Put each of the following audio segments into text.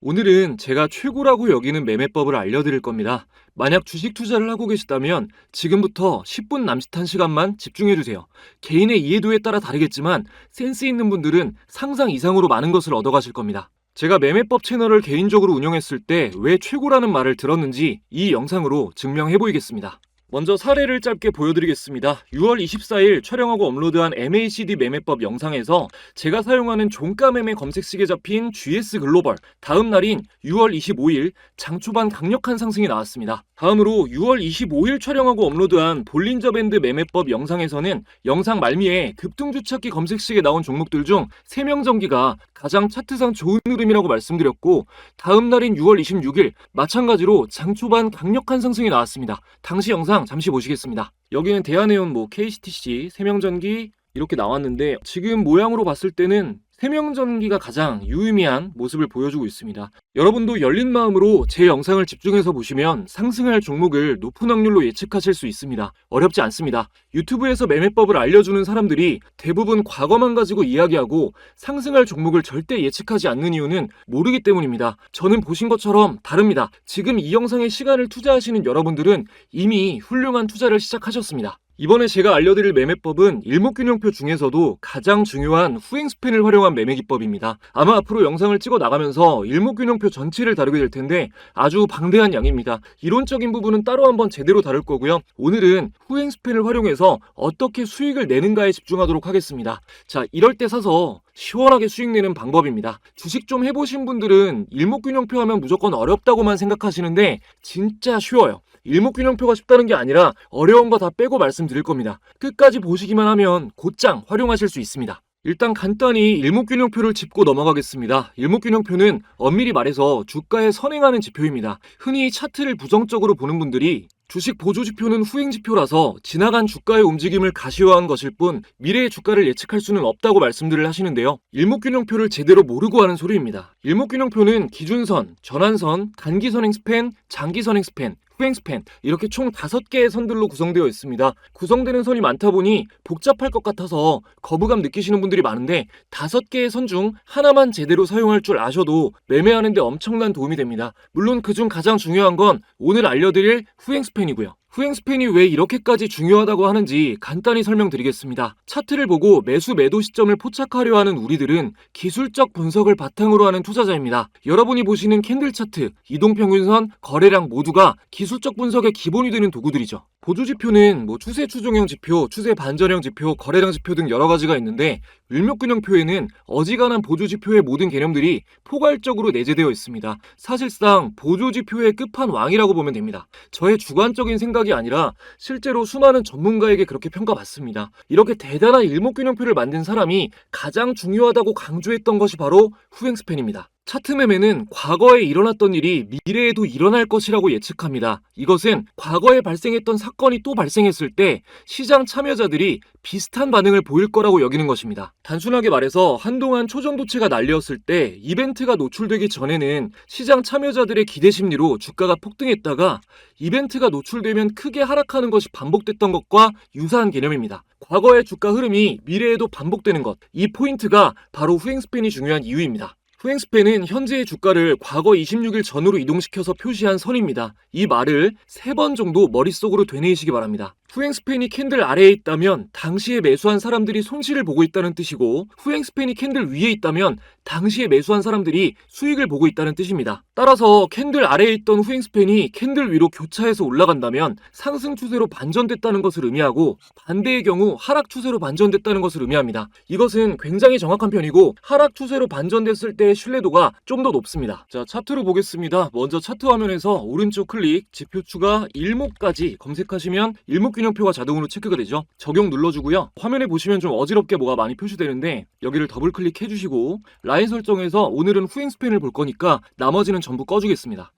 오늘은 제가 최고라고 여기는 매매법을 알려드릴 겁니다. 만약 주식 투자를 하고 계시다면 지금부터 10분 남짓한 시간만 집중해주세요. 개인의 이해도에 따라 다르겠지만 센스 있는 분들은 상상 이상으로 많은 것을 얻어가실 겁니다. 제가 매매법 채널을 개인적으로 운영했을 때 왜 최고라는 말을 들었는지 이 영상으로 증명해 보이겠습니다. 먼저 사례를 짧게 보여드리겠습니다. 6월 24일 촬영하고 업로드한 MACD 매매법 영상에서 제가 사용하는 종가 매매 검색식에 잡힌 GS 글로벌 다음 날인 6월 25일 장 초반 강력한 상승이 나왔습니다. 다음으로 6월 25일 촬영하고 업로드한 볼린저 밴드 매매법 영상에서는 영상 말미에 급등주찾기 검색식에 나온 종목들 중 세명전기가 가장 차트상 좋은 흐름이라고 말씀드렸고 다음 날인 6월 26일 마찬가지로 장 초반 강력한 상승이 나왔습니다. 당시 영상 잠시 보시겠습니다. 여기는 대한해운 뭐 KCTC, 세명전기 이렇게 나왔는데 지금 모양으로 봤을 때는 세명전기가 가장 유의미한 모습을 보여주고 있습니다. 여러분도 열린 마음으로 제 영상을 집중해서 보시면 상승할 종목을 높은 확률로 예측하실 수 있습니다. 어렵지 않습니다. 유튜브에서 매매법을 알려주는 사람들이 대부분 과거만 가지고 이야기하고 상승할 종목을 절대 예측하지 않는 이유는 모르기 때문입니다. 저는 보신 것처럼 다릅니다. 지금 이 영상에 시간을 투자하시는 여러분들은 이미 훌륭한 투자를 시작하셨습니다. 이번에 제가 알려드릴 매매법은 일목균형표 중에서도 가장 중요한 후행 스팬을 활용한 매매 기법입니다. 아마 앞으로 영상을 찍어 나가면서 일목균형표 전체를 다루게 될 텐데 아주 방대한 양입니다. 이론적인 부분은 따로 한번 제대로 다룰 거고요. 오늘은 후행 스팬을 활용해서 어떻게 수익을 내는가에 집중하도록 하겠습니다. 자, 이럴 때 사서 시원하게 수익 내는 방법입니다. 주식 좀 해보신 분들은 일목균형표 하면 무조건 어렵다고만 생각하시는데 진짜 쉬워요. 일목균형표가 쉽다는 게 아니라 어려운 거 다 빼고 말씀드릴 겁니다. 끝까지 보시기만 하면 곧장 활용하실 수 있습니다. 일단 간단히 일목균형표를 짚고 넘어가겠습니다. 일목균형표는 엄밀히 말해서 주가에 선행하는 지표입니다. 흔히 차트를 부정적으로 보는 분들이 주식 보조 지표는 후행 지표라서 지나간 주가의 움직임을 가시화한 것일 뿐 미래의 주가를 예측할 수는 없다고 말씀들을 하시는데요. 일목균형표를 제대로 모르고 하는 소리입니다. 일목균형표는 기준선, 전환선, 단기선행 스팬, 장기선행 스팬, 후행 스팬 이렇게 총 다섯 개의 선들로 구성되어 있습니다. 구성되는 선이 많다 보니 복잡할 것 같아서 거부감 느끼시는 분들이 많은데 다섯 개의 선 중 하나만 제대로 사용할 줄 아셔도 매매하는데 엄청난 도움이 됩니다. 물론 그중 가장 중요한 건 오늘 알려드릴 후행 스팬이고요. 후행 스팬이 왜 이렇게까지 중요하다고 하는지 간단히 설명드리겠습니다. 차트를 보고 매수 매도 시점을 포착하려 하는 우리들은 기술적 분석을 바탕으로 하는 투자자입니다. 여러분이 보시는 캔들 차트, 이동평균선, 거래량 모두가 기술적 분석의 기본이 되는 도구들이죠. 보조 지표는 뭐 추세 추종형 지표, 추세 반전형 지표, 거래량 지표 등 여러 가지가 있는데 일목균형표에는 어지간한 보조 지표의 모든 개념들이 포괄적으로 내재되어 있습니다. 사실상 보조 지표의 끝판왕이라고 보면 됩니다. 저의 주관적인 생각 이 아니라 실제로 수많은 전문가에게 그렇게 평가받습니다. 이렇게 대단한 일목균형표를 만든 사람이 가장 중요하다고 강조했던 것이 바로 후행 스팬입니다. 차트 매매는 과거에 일어났던 일이 미래에도 일어날 것이라고 예측합니다. 이것은 과거에 발생했던 사건이 또 발생했을 때 시장 참여자들이 비슷한 반응을 보일 거라고 여기는 것입니다. 단순하게 말해서 한동안 초정도체가 난리였을 때 이벤트가 노출되기 전에는 시장 참여자들의 기대 심리로 주가가 폭등했다가 이벤트가 노출되면 크게 하락하는 것이 반복됐던 것과 유사한 개념입니다. 과거의 주가 흐름이 미래에도 반복되는 것, 이 포인트가 바로 후행 스팬이 중요한 이유입니다. 후행 스팬은 현재의 주가를 과거 26일 전으로 이동시켜서 표시한 선입니다. 이 말을 세번 정도 머릿속으로 되뇌이시기 바랍니다. 후행 스팬이 캔들 아래에 있다면 당시에 매수한 사람들이 손실을 보고 있다는 뜻이고 후행 스팬이 캔들 위에 있다면 당시에 매수한 사람들이 수익을 보고 있다는 뜻입니다. 따라서 캔들 아래에 있던 후행 스팬이 캔들 위로 교차해서 올라간다면 상승 추세로 반전됐다는 것을 의미하고 반대의 경우 하락 추세로 반전됐다는 것을 의미합니다. 이것은 굉장히 정확한 편이고 하락 추세로 반전됐을 때의 신뢰도가 좀 더 높습니다. 자, 차트로 보겠습니다. 먼저 차트 화면에서 오른쪽 클릭, 지표 추가, 일목까지 검색하시면 일목균형표가 자동으로 체크가 되죠. 적용 눌러주고요. 화면에 보시면 좀 어지럽게 뭐가 많이 표시되는데 여기를 더블 클릭해 주시고 라인 설정에서 오늘은 후행 스팬을 볼 거니까 나머지는 전부 꺼주겠습니다.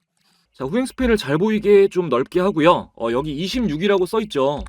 자, 후행 스팬을 잘 보이게 좀 넓게 하고요. 어, 여기 26이라고 써 있죠.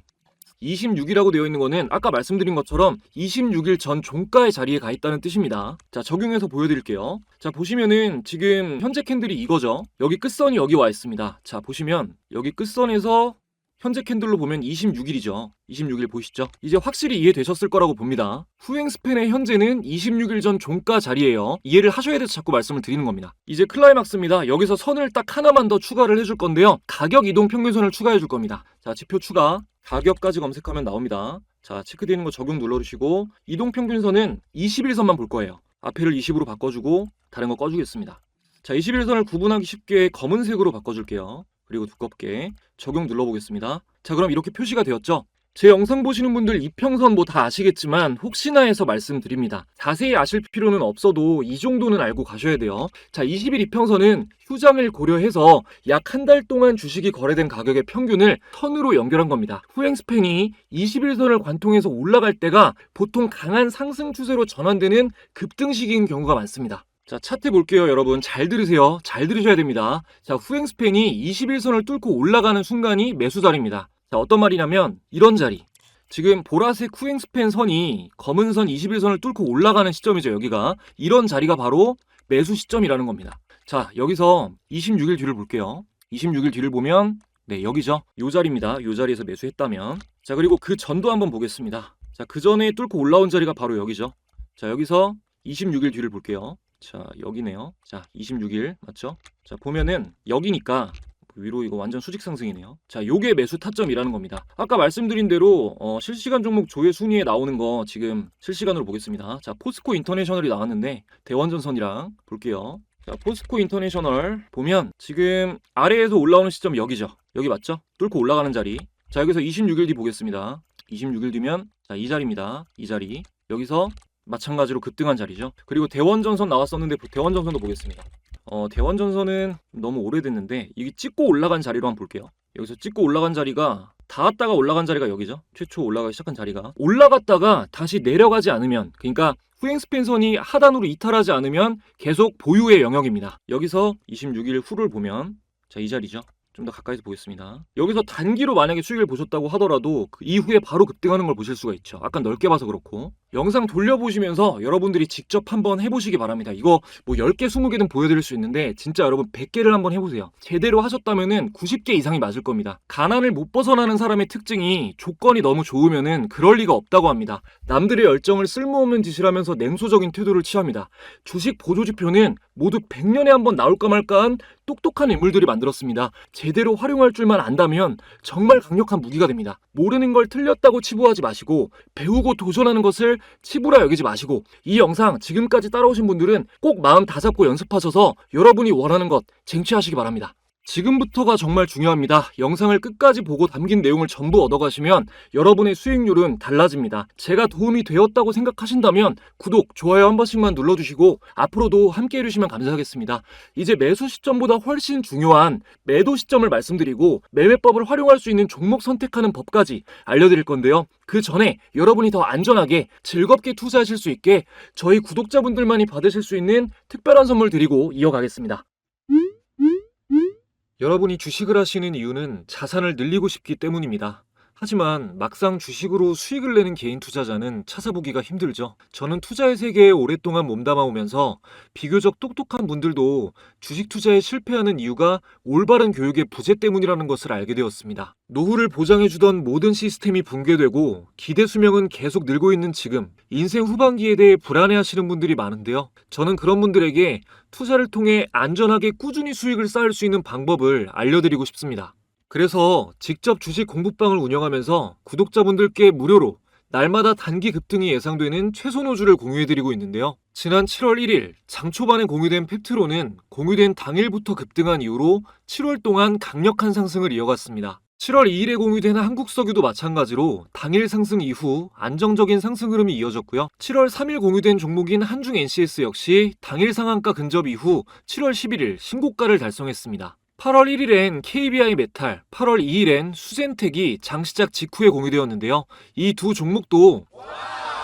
26이라고 되어 있는 거는 아까 말씀드린 것처럼 26일 전 종가의 자리에 가 있다는 뜻입니다. 자, 적용해서 보여드릴게요. 자, 보시면은 지금 현재 캔들이 이거죠. 여기 끝선이 여기 와 있습니다. 자, 보시면 여기 끝선에서 현재 캔들로 보면 26일이죠. 26일 보이시죠? 이제 확실히 이해되셨을 거라고 봅니다. 후행 스팬의 현재는 26일 전 종가 자리예요. 이해를 하셔야 돼서 자꾸 말씀을 드리는 겁니다. 이제 클라이막스입니다. 여기서 선을 딱 하나만 더 추가를 해줄 건데요. 가격 이동 평균선을 추가해 줄 겁니다. 자, 지표 추가. 가격까지 검색하면 나옵니다. 자, 체크되어 있는 거 적용 눌러주시고 이동 평균선은 21선만 볼 거예요. 앞에를 20으로 바꿔주고 다른 거 꺼주겠습니다. 자, 21선을 구분하기 쉽게 검은색으로 바꿔줄게요. 그리고 두껍게 적용 눌러보겠습니다. 자, 그럼 이렇게 표시가 되었죠? 제 영상 보시는 분들 이평선 뭐 다 아시겠지만 혹시나 해서 말씀드립니다. 자세히 아실 필요는 없어도 이 정도는 알고 가셔야 돼요. 자, 20일 이평선은 휴장을 고려해서 약 한 달 동안 주식이 거래된 가격의 평균을 선으로 연결한 겁니다. 후행 스팬이 21선을 관통해서 올라갈 때가 보통 강한 상승 추세로 전환되는 급등 시기인 경우가 많습니다. 자, 차트 볼게요, 여러분. 잘 들으세요. 잘 들으셔야 됩니다. 자, 후행 스팬이 21선을 뚫고 올라가는 순간이 매수 자리입니다. 자, 어떤 말이냐면 이런 자리. 지금 보라색 후행 스팬 선이 검은 선 21선을 뚫고 올라가는 시점이죠, 여기가. 이런 자리가 바로 매수 시점이라는 겁니다. 자, 여기서 26일 뒤를 볼게요. 26일 뒤를 보면 네, 여기죠. 요 자리입니다. 요 자리에서 매수했다면. 자, 그리고 그 전도 한번 보겠습니다. 자, 그 전에 뚫고 올라온 자리가 바로 여기죠. 자, 여기서 26일 뒤를 볼게요. 자, 여기네요. 자, 26일 맞죠? 자, 보면은 여기니까 위로 이거 완전 수직 상승이네요. 자, 요게 매수 타점이라는 겁니다. 아까 말씀드린 대로 어, 실시간 종목 조회 순위에 나오는 거 지금 실시간으로 보겠습니다. 자, 포스코 인터내셔널이 나왔는데 대원전선이랑 볼게요. 자, 포스코 인터내셔널 보면 지금 아래에서 올라오는 시점 여기죠. 여기 맞죠? 뚫고 올라가는 자리. 자, 여기서 26일 뒤 보겠습니다. 26일 뒤면 자, 이 자리입니다. 이 자리. 여기서 마찬가지로 급등한 자리죠. 그리고 대원전선 나왔었는데 대원전선도 보겠습니다. 어, 대원전선은 너무 오래됐는데 이게 찍고 올라간 자리로 한번 볼게요. 여기서 찍고 올라간 자리가 닿았다가 올라간 자리가 여기죠. 최초 올라가기 시작한 자리가 올라갔다가 다시 내려가지 않으면 그러니까 후행 스팬선이 하단으로 이탈하지 않으면 계속 보유의 영역입니다. 여기서 26일 후를 보면 자 이 자리죠. 좀 더 가까이서 보겠습니다. 여기서 단기로 만약에 수익을 보셨다고 하더라도 그 이후에 바로 급등하는 걸 보실 수가 있죠. 아까 넓게 봐서 그렇고. 영상 돌려보시면서 여러분들이 직접 한번 해보시기 바랍니다. 이거 뭐 10개, 20개는 보여드릴 수 있는데 진짜 여러분 100개를 한번 해보세요. 제대로 하셨다면은 90개 이상이 맞을 겁니다. 가난을 못 벗어나는 사람의 특징이 조건이 너무 좋으면은 그럴 리가 없다고 합니다. 남들의 열정을 쓸모없는 짓을 하면서 냉소적인 태도를 취합니다. 주식 보조지표는 모두 100년에 한 번 나올까 말까한 똑똑한 인물들이 만들었습니다. 제대로 활용할 줄만 안다면 정말 강력한 무기가 됩니다. 모르는 걸 틀렸다고 치부하지 마시고 배우고 도전하는 것을 치부라 여기지 마시고 이 영상 지금까지 따라오신 분들은 꼭 마음 다잡고 연습하셔서 여러분이 원하는 것 쟁취하시기 바랍니다. 지금부터가 정말 중요합니다. 영상을 끝까지 보고 담긴 내용을 전부 얻어가시면 여러분의 수익률은 달라집니다. 제가 도움이 되었다고 생각하신다면 구독, 좋아요 한 번씩만 눌러주시고 앞으로도 함께 해주시면 감사하겠습니다. 이제 매수 시점보다 훨씬 중요한 매도 시점을 말씀드리고 매매법을 활용할 수 있는 종목 선택하는 법까지 알려드릴 건데요. 그 전에 여러분이 더 안전하게 즐겁게 투자하실 수 있게 저희 구독자분들만이 받으실 수 있는 특별한 선물 드리고 이어가겠습니다. 여러분이 주식을 하시는 이유는 자산을 늘리고 싶기 때문입니다. 하지만 막상 주식으로 수익을 내는 개인 투자자는 찾아보기가 힘들죠. 저는 투자의 세계에 오랫동안 몸담아 오면서 비교적 똑똑한 분들도 주식 투자에 실패하는 이유가 올바른 교육의 부재 때문이라는 것을 알게 되었습니다. 노후를 보장해주던 모든 시스템이 붕괴되고 기대 수명은 계속 늘고 있는 지금 인생 후반기에 대해 불안해하시는 분들이 많은데요. 저는 그런 분들에게 투자를 통해 안전하게 꾸준히 수익을 쌓을 수 있는 방법을 알려드리고 싶습니다. 그래서 직접 주식 공부방을 운영하면서 구독자분들께 무료로 날마다 단기 급등이 예상되는 최소 노주를 공유해드리고 있는데요. 지난 7월 1일 장 초반에 공유된 펩트로는 공유된 당일부터 급등한 이후로 7월 동안 강력한 상승을 이어갔습니다. 7월 2일에 공유된 한국석유도 마찬가지로 당일 상승 이후 안정적인 상승 흐름이 이어졌고요. 7월 3일 공유된 종목인 한중 NCS 역시 당일 상한가 근접 이후 7월 11일 신고가를 달성했습니다. 8월 1일엔 KBI 메탈, 8월 2일엔 수젠텍이 장시작 직후에 공유되었는데요. 이 두 종목도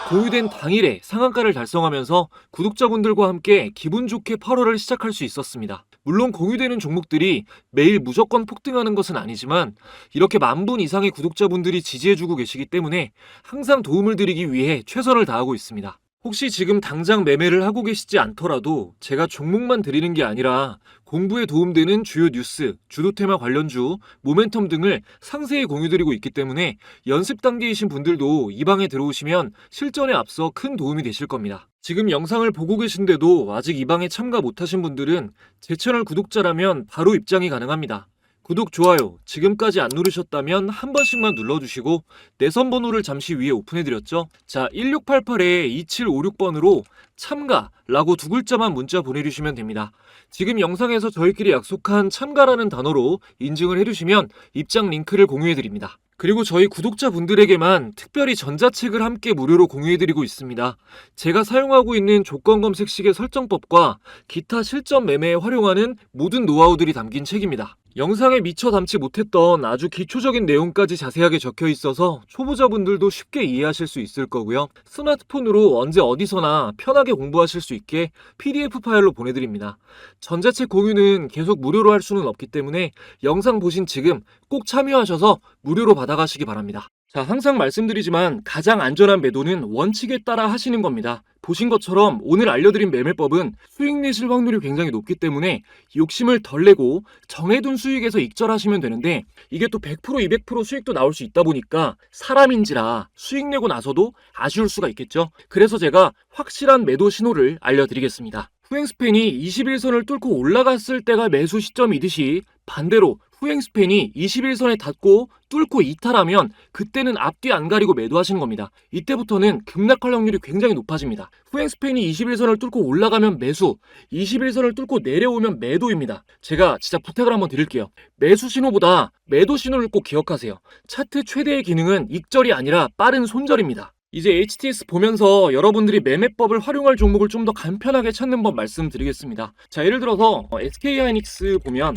공유된 당일에 상한가를 달성하면서 구독자분들과 함께 기분 좋게 8월을 시작할 수 있었습니다. 물론 공유되는 종목들이 매일 무조건 폭등하는 것은 아니지만 이렇게 만 분 이상의 구독자분들이 지지해주고 계시기 때문에 항상 도움을 드리기 위해 최선을 다하고 있습니다. 혹시 지금 당장 매매를 하고 계시지 않더라도 제가 종목만 드리는 게 아니라 공부에 도움되는 주요 뉴스, 주도 테마 관련주, 모멘텀 등을 상세히 공유드리고 있기 때문에 연습 단계이신 분들도 이 방에 들어오시면 실전에 앞서 큰 도움이 되실 겁니다. 지금 영상을 보고 계신데도 아직 이 방에 참가 못하신 분들은 제 채널 구독자라면 바로 입장이 가능합니다. 구독, 좋아요, 지금까지 안 누르셨다면 한 번씩만 눌러주시고 내선 번호를 잠시 위에 오픈해드렸죠? 자, 1688-2756번으로 참가라고 두 글자만 문자 보내주시면 됩니다. 지금 영상에서 저희끼리 약속한 참가라는 단어로 인증을 해주시면 입장 링크를 공유해드립니다. 그리고 저희 구독자분들에게만 특별히 전자책을 함께 무료로 공유해드리고 있습니다. 제가 사용하고 있는 조건 검색 시계 설정법과 기타 실전 매매에 활용하는 모든 노하우들이 담긴 책입니다. 영상에 미처 담지 못했던 아주 기초적인 내용까지 자세하게 적혀 있어서 초보자분들도 쉽게 이해하실 수 있을 거고요. 스마트폰으로 언제 어디서나 편하게 공부하실 수 있게 PDF 파일로 보내드립니다. 전자책 공유는 계속 무료로 할 수는 없기 때문에 영상 보신 지금 꼭 참여하셔서 무료로 받아가시기 바랍니다. 자, 항상 말씀드리지만 가장 안전한 매도는 원칙에 따라 하시는 겁니다. 보신 것처럼 오늘 알려드린 매매법은 수익 내실 확률이 굉장히 높기 때문에 욕심을 덜 내고 정해둔 수익에서 익절하시면 되는데 이게 또 100% 200% 수익도 나올 수 있다 보니까 사람인지라 수익 내고 나서도 아쉬울 수가 있겠죠. 그래서 제가 확실한 매도 신호를 알려드리겠습니다. 후행 스팬이 21선을 뚫고 올라갔을 때가 매수 시점이듯이 반대로 후행 스팬이 21선에 닿고 뚫고 이탈하면 그때는 앞뒤 안 가리고 매도하시는 겁니다. 이때부터는 급락할 확률이 굉장히 높아집니다. 후행 스팬이 21선을 뚫고 올라가면 매수, 21선을 뚫고 내려오면 매도입니다. 제가 진짜 부탁을 한번 드릴게요. 매수 신호보다 매도 신호를 꼭 기억하세요. 차트 최대의 기능은 익절이 아니라 빠른 손절입니다. 이제 HTS 보면서 여러분들이 매매법을 활용할 종목을 좀 더 간편하게 찾는 법 말씀드리겠습니다. 자, 예를 들어서 SK 하이닉스 보면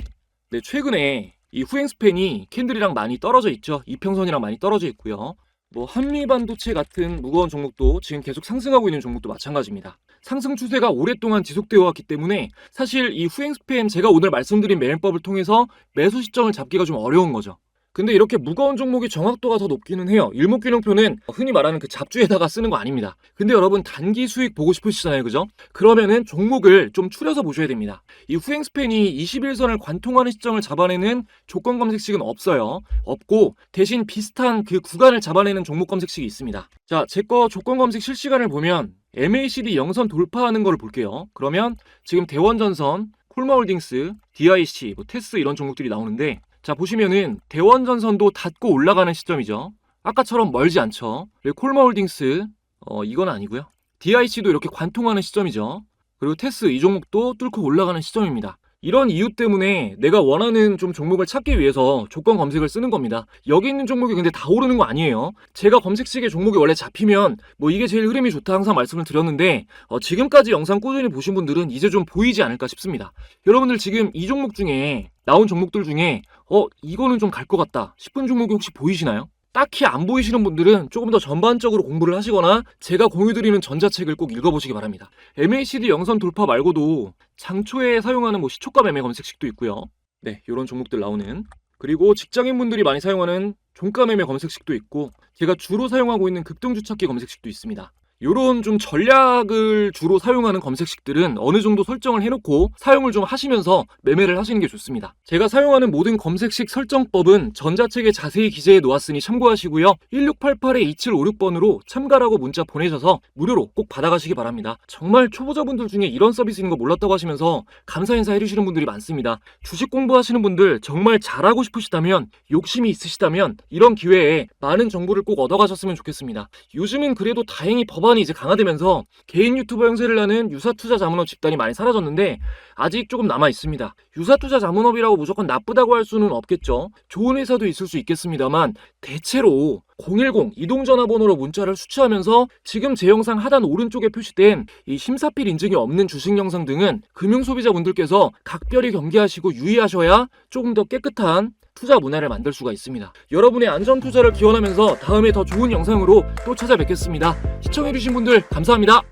네, 최근에 이 후행 스팬이 캔들이랑 많이 떨어져 있죠. 이평선이랑 많이 떨어져 있고요. 뭐 한미 반도체 같은 무거운 종목도 지금 계속 상승하고 있는 종목도 마찬가지입니다. 상승 추세가 오랫동안 지속되어 왔기 때문에 사실 이 후행 스팬 제가 오늘 말씀드린 매매법을 통해서 매수 시점을 잡기가 좀 어려운 거죠. 근데 이렇게 무거운 종목이 정확도가 더 높기는 해요. 일목균형표는 흔히 말하는 그 잡주에다가 쓰는 거 아닙니다. 근데 여러분 단기 수익 보고 싶으시잖아요. 그죠? 그러면은 종목을 좀 추려서 보셔야 됩니다. 이 후행 스팬이 21선을 관통하는 시점을 잡아내는 조건 검색식은 없어요. 없고 대신 비슷한 그 구간을 잡아내는 종목 검색식이 있습니다. 자, 제 거 조건 검색 실시간을 보면 MACD 영선 돌파하는 걸 볼게요. 그러면 지금 대원전선, 콜마홀딩스, DIC, 뭐 테스 이런 종목들이 나오는데 자 보시면은 대원전선도 닫고 올라가는 시점이죠. 아까처럼 멀지 않죠. 그리고 콜마홀딩스 어 이건 아니고요. DIC도 이렇게 관통하는 시점이죠. 그리고 테스 이 종목도 뚫고 올라가는 시점입니다. 이런 이유 때문에 내가 원하는 좀 종목을 찾기 위해서 조건 검색을 쓰는 겁니다. 여기 있는 종목이 근데 다 오르는 거 아니에요. 제가 검색식에 종목이 원래 잡히면 뭐 이게 제일 흐름이 좋다 항상 말씀을 드렸는데 어, 지금까지 영상 꾸준히 보신 분들은 이제 좀 보이지 않을까 싶습니다. 여러분들 지금 이 종목 중에 나온 종목들 중에 어 이거는 좀 갈 것 같다 싶은 종목이 혹시 보이시나요? 딱히 안 보이시는 분들은 조금 더 전반적으로 공부를 하시거나 제가 공유드리는 전자책을 꼭 읽어보시기 바랍니다. MACD 영선 돌파 말고도 장초에 사용하는 뭐 시초가 매매 검색식도 있고요. 네, 이런 종목들 나오는 그리고 직장인분들이 많이 사용하는 종가 매매 검색식도 있고 제가 주로 사용하고 있는 급등주 찾기 검색식도 있습니다. 요런 좀 전략을 주로 사용하는 검색식들은 어느 정도 설정을 해놓고 사용을 좀 하시면서 매매를 하시는 게 좋습니다. 제가 사용하는 모든 검색식 설정법은 전자책에 자세히 기재해 놓았으니 참고하시고요. 1688-2756번으로 참가라고 문자 보내셔서 무료로 꼭 받아가시기 바랍니다. 정말 초보자분들 중에 이런 서비스 있는 거 몰랐다고 하시면서 감사 인사 해주시는 분들이 많습니다. 주식 공부하시는 분들 정말 잘하고 싶으시다면 욕심이 있으시다면 이런 기회에 많은 정보를 꼭 얻어가셨으면 좋겠습니다. 요즘은 그래도 다행히 법안이 이제 강화되면서 개인 유튜버 형세를 하는 유사투자 자문업 집단이 많이 사라졌는데 아직 조금 남아 있습니다. 유사투자 자문업이라고 무조건 나쁘다고 할 수는 없겠죠. 좋은 회사도 있을 수 있겠습니다만 대체로 010 이동전화번호로 문자를 수취하면서 지금 제 영상 하단 오른쪽에 표시된 이 심사필 인증이 없는 주식 영상 등은 금융소비자분들께서 각별히 경계하시고 유의하셔야 조금 더 깨끗한 투자 문화를 만들 수가 있습니다. 여러분의 안전 투자를 기원하면서 다음에 더 좋은 영상으로 또 찾아뵙겠습니다. 시청해주신 분들 감사합니다.